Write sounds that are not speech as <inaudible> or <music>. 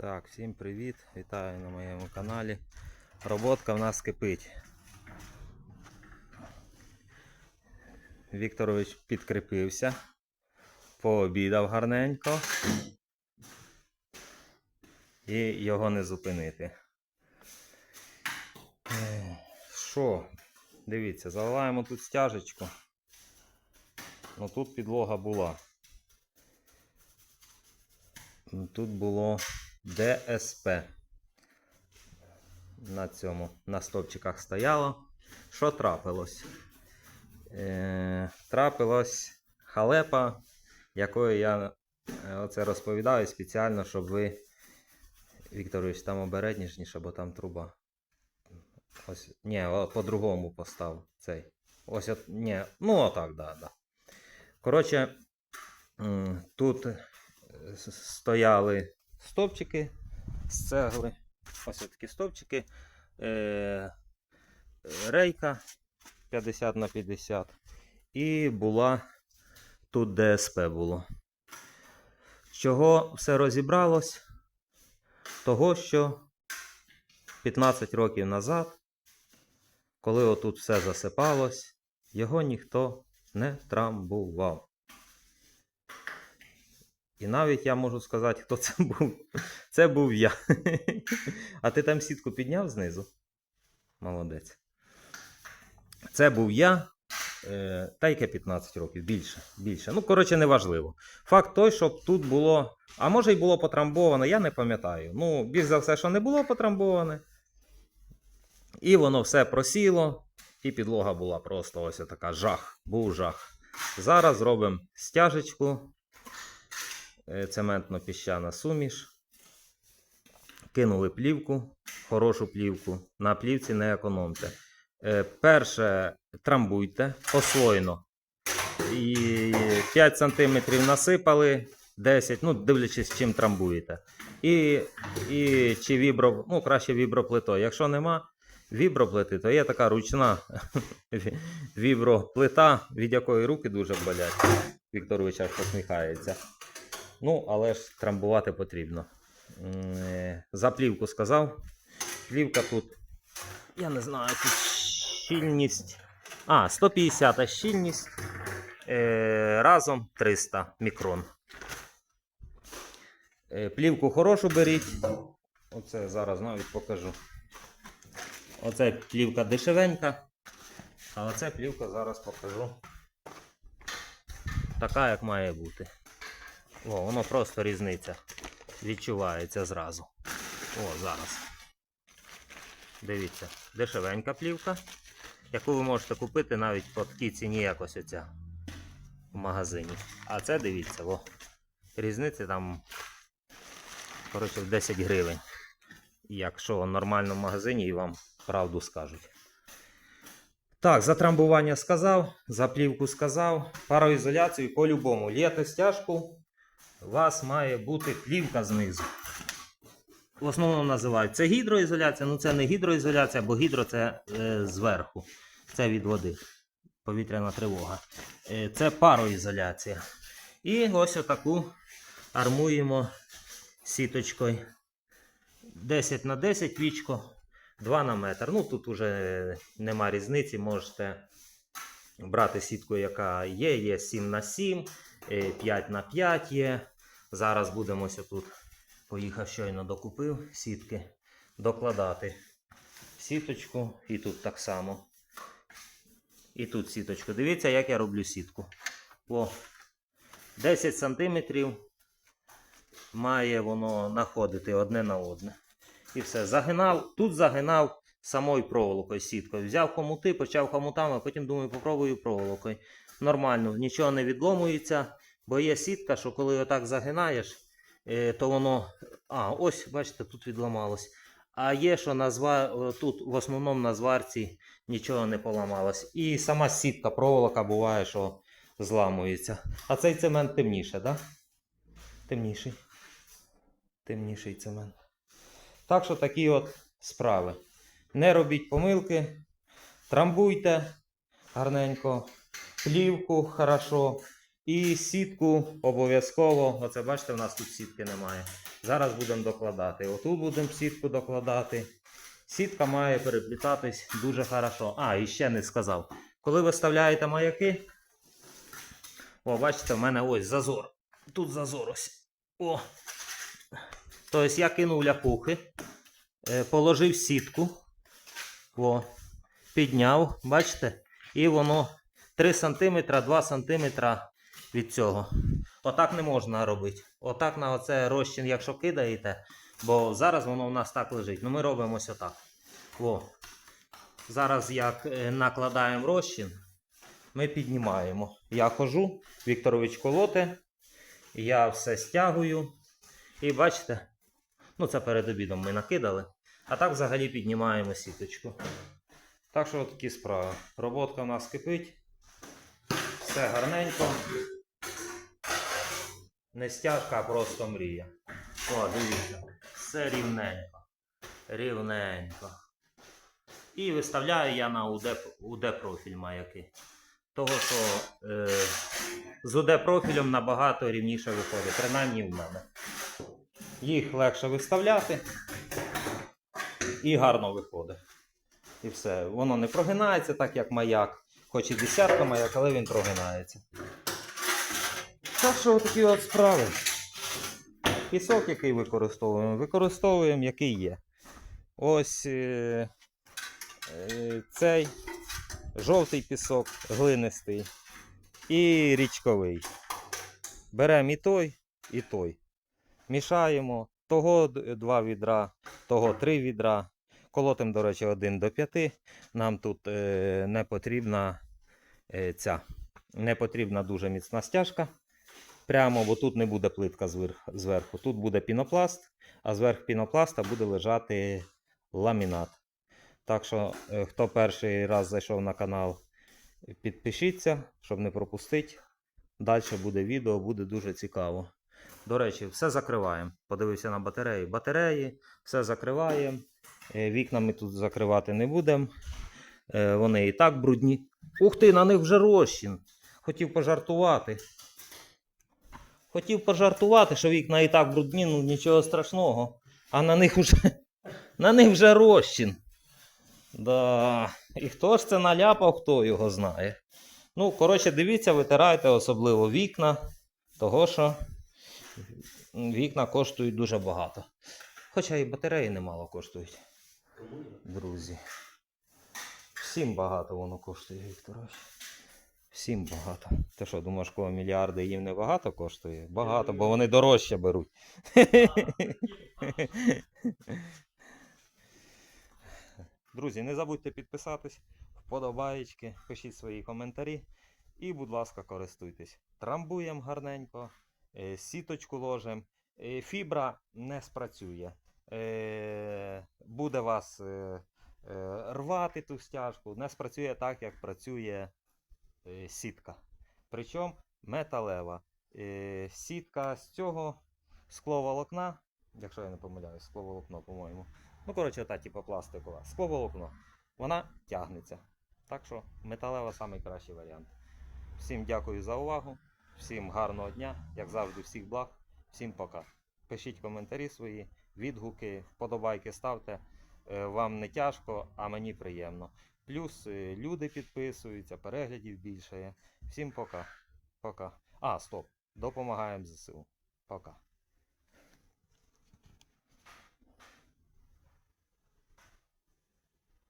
Так, всім привіт! Вітаю на моєму каналі. Роботка в нас кипить. Вікторович підкріпився, пообідав гарненько. І його не зупинити. Що? Дивіться, заливаємо тут стяжечку. Ну тут підлога була. Тут було ДСП. На цьому на стовпчиках стояло. Що трапилось? Е, трапилось халепа, якою я е, оце розповідаю спеціально, щоб ви, Вікторович, там обережніше, бо там труба. Ось, ні, по-другому постав цей. Ось от, ні, ну отак, да, да. Коротше, тут е, стояли стовпчики з цегли. Ось такі стовпчики. Е, рейка 50 на 50. І була тут ДСП було. Чого все розібралось? Того, що 15 років назад, коли отут все засипалось, його ніхто не трамбував. І навіть я можу сказати, хто це <laughs> був. Це був я. <laughs> А ти там сітку підняв знизу? Молодець. Це був я. е, Та яке 15 років, більше. більше. Ну, коротше, неважливо. Факт той, щоб тут було. А може й було потрамбовано, я не пам'ятаю. Ну, більш за все, що не було потрамбоване. І воно все просіло, і підлога була просто ось така жах. Був жах. Зараз зробимо стяжечку цементно-піщана суміш. Кинули плівку, хорошу плівку. На плівці не економте. Е, Перше трамбуйте послойно. І 5 см насипали, 10, ну, дивлячись, чим трамбуєте. І, і чи вібро, ну, краще віброплитою. Якщо нема віброплити, то є така ручна <laughs> віброплита, від якої руки дуже болять. Вікторович аж посміхається. Ну, але ж трамбувати потрібно. Е, За плівку сказав. Плівка тут, я не знаю, тут щільність. А, 150 щільність. Е, разом 300 мікрон. Е, плівку хорошу беріть. Оце зараз навіть покажу. Оце плівка дешевенька. А оце плівка зараз покажу. Така, як має бути. О, воно просто різниця. Відчувається зразу. О, зараз. Дивіться, дешевенька плівка, яку ви можете купити навіть по такій ціні, як ось оця в магазині. А це дивіться, о, різниця там, коротше, в 10 гривень. Якщо в нормальному магазині і вам правду скажуть. Так, за трамбування сказав, за плівку сказав, пароізоляцію по-любому. Лєте стяжку, у вас має бути плівка знизу. В основному називають це гідроізоляція, ну це не гідроізоляція, бо гідро це е, зверху. Це від води. Повітряна тривога. Е, це пароізоляція. І ось отаку армуємо сіточкою. 10 на 10 вічко, 2 на метр. Ну тут уже нема різниці, можете брати сітку, яка є. Є 7 на 7, е, 5 на 5 є. Зараз будемо ось тут. Поїхав щойно докупив сітки, докладати сіточку і тут так само. І тут сіточку. Дивіться, як я роблю сітку. О, 10 см має воно находити одне на одне. І все. Загинав, тут загинав самою проволокою сіткою. Взяв хомути, почав хомутами, а потім думаю, попробую проволокою. Нормально, нічого не відломується, бо є сітка, що коли отак загинаєш, е, то воно. А, ось, бачите, тут відламалось. А є, що на зва... тут в основному на зварці нічого не поламалось. І сама сітка, проволока буває, що зламується. А цей цемент темніше, так? Да? Темніший. Темніший цемент. Так що такі от справи. Не робіть помилки, трамбуйте гарненько, плівку хорошо І сітку обов'язково, оце бачите, в нас тут сітки немає. Зараз будемо докладати. Отут будемо сітку докладати. Сітка має переплітатись дуже хорошо. А, і ще не сказав. Коли ви вставляєте маяки, о, бачите, в мене ось зазор. Тут зазор ось. О. Тобто я кинув ляпухи, е, положив сітку. О, підняв, бачите? І воно 3 см, 2 см від цього. Отак не можна робити. Отак на оце розчин, якщо кидаєте, бо зараз воно у нас так лежить. Ну ми робимо ось отак. О. Зараз як е, накладаємо розчин, ми піднімаємо. Я хожу, Вікторович колоте, я все стягую. І бачите, ну це перед обідом ми накидали. А так взагалі піднімаємо сіточку. Так що такі справи. Роботка у нас кипить. Все гарненько. Не стяжка, а просто мрія. О, дивіться. Все рівненько. Рівненько. І виставляю я на УД, профіль маяки. Того, що е, з УД профілем набагато рівніше виходить, принаймні в мене. Їх легше виставляти і гарно виходить. І все. Воно не прогинається так, як маяк. Хоч і десятка маяк, але він прогинається. Так що такі от справи. Пісок, який використовуємо, використовуємо, який є. Ось е, е, цей жовтий пісок, глинистий і річковий. Беремо і той, і той. Мішаємо того два відра, того три відра. Колотим, до речі, 1 до 5. Нам тут е, не потрібна е, ця не потрібна дуже міцна стяжка. Прямо, бо тут не буде плитка зверх, зверху. Тут буде пінопласт, а зверх пінопласта буде лежати ламінат. Так що, е, хто перший раз зайшов на канал, підпишіться, щоб не пропустити. Далі буде відео, буде дуже цікаво. До речі, все закриваємо. Подивився на батареї. Батареї, все закриваємо. Е, Вікна ми тут закривати не будемо. Е, Вони і так брудні. Ух ти, на них вже розчин. Хотів пожартувати. Хотів пожартувати, що вікна і так брудні, ну нічого страшного. А на них вже, <laughs> на них вже розчин. Да. І хто ж це наляпав, хто його знає. Ну, коротше, дивіться, витирайте особливо вікна, того що вікна коштують дуже багато. Хоча і батареї немало коштують. Друзі. Всім багато воно коштує, Вікторович. Всім багато. Ти що, думаєш, кого мільярди їм не багато коштує? Багато, бо вони дорожче беруть. Друзі, не забудьте підписатись, вподобаєчки, пишіть свої коментарі і, будь ласка, користуйтесь. Трамбуємо гарненько, е, сіточку ложимо. Е, Фібра не спрацює. Е, Буде вас е, е, рвати ту стяжку, не спрацює так, як працює сітка. Причому металева. Сітка з цього скловолокна, якщо я не помиляюсь, скловолокно, по-моєму. Ну, коротше, та типу пластикова. Скловолокно. Вона тягнеться. Так що металева найкращий варіант. Всім дякую за увагу. Всім гарного дня, як завжди, всіх благ. Всім пока. Пишіть коментарі свої, відгуки, вподобайки ставте. Е, Вам не тяжко, а мені приємно. Плюс е, люди підписуються, переглядів більше. Всім пока. Пока. А, стоп. Допомагаємо ЗСУ. Пока.